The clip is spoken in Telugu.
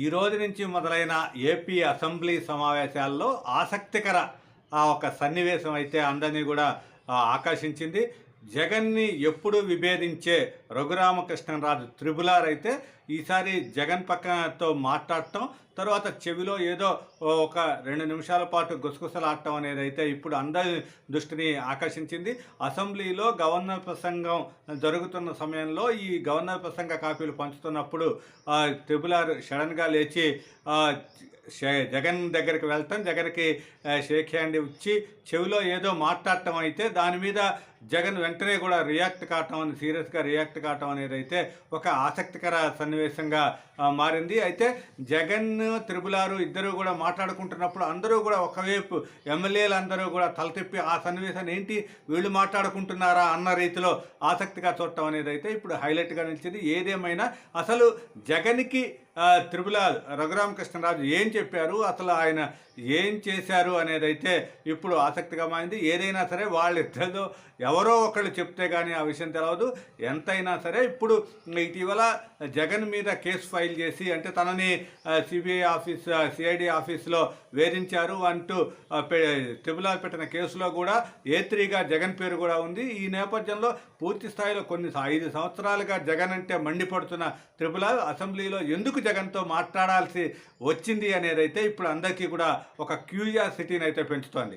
ఈ రోజు నుంచి మొదలైన ఏపీ అసెంబ్లీ సమావేశాల్లో ఆసక్తికర ఆ ఒక సన్నివేశం అయితే అందరినీ కూడా ఆకర్షించింది. జగన్ని ఎప్పుడు విభేదించే రఘురామకృష్ణరాజు త్రిబులార్ అయితే ఈసారి జగన్ పక్కనతో మాట్లాడటం తర్వాత చెవిలో ఏదో ఒక రెండు నిమిషాల పాటు గుసగుసలాడటం అనేది అయితే ఇప్పుడు అందరి దృష్టిని ఆకర్షించింది. అసెంబ్లీలో గవర్నర్ ప్రసంగం జరుగుతున్న సమయంలో ఈ గవర్నర్ ప్రసంగ కాపీలు పంచుతున్నప్పుడు త్రిబులార్ సడన్గా లేచి జగన్ దగ్గరికి వెళ్తాం జగన్కి షేక్ హ్యాండ్ ఇచ్చి చెవిలో ఏదో మాట్లాడటం అయితే దాని మీద జగన్ వెంటనే కూడా రియాక్ట్ కావటం అని సీరియస్గా రియాక్ట్ కావటం అనేది అయితే ఒక ఆసక్తికర సన్నివేశంగా మారింది. అయితే జగన్ త్రిపులారు ఇద్దరు కూడా మాట్లాడుకుంటున్నప్పుడు అందరూ కూడా ఒకవైపు ఎమ్మెల్యేలు అందరూ కూడా తలతిప్పి ఆ సన్నివేశాన్ని ఏంటి? వీళ్ళు మాట్లాడుకుంటున్నారా? అన్న రీతిలో ఆసక్తిగా చూడటం అనేది అయితే ఇప్పుడు హైలైట్గా నిలిచింది. ఏదేమైనా అసలు జగన్కి ఆ, త్రిపుల రఘురామకృష్ణరాజు ఏం చెప్పారు? అసలు ఆయన ఏం చేశారు? అనేది అయితే ఇప్పుడు ఆసక్తిగా మారింది. ఏదైనా సరే వాళ్ళిద్దరిలో ఎవరో ఒకళ్ళు చెప్తే కానీ ఆ విషయం తెలవదు. ఎంతైనా సరే ఇప్పుడు ఇటీవల జగన్ మీద కేసు ఫైల్ చేసి అంటే తనని సిబిఐ ఆఫీస్ సిఐడి ఆఫీస్లో వేధించారు అంటూ ఆ, ట్రిబునల్ పెట్టిన కేసులో కూడా ఏ త్రీగా జగన్ పేరు కూడా ఉంది. ఈ నేపథ్యంలో పూర్తి స్థాయిలో కొన్ని ఐదు సంవత్సరాలుగా జగన్ అంటే మండిపడుతున్న త్రిపుల అసెంబ్లీలో ఎందుకు జగన్తో మాట్లాడాల్సి వచ్చింది అనేది అయితే ఇప్పుడు అందరికీ కూడా ఒక క్యూరియాసిటీని అయితే పెంచుతోంది.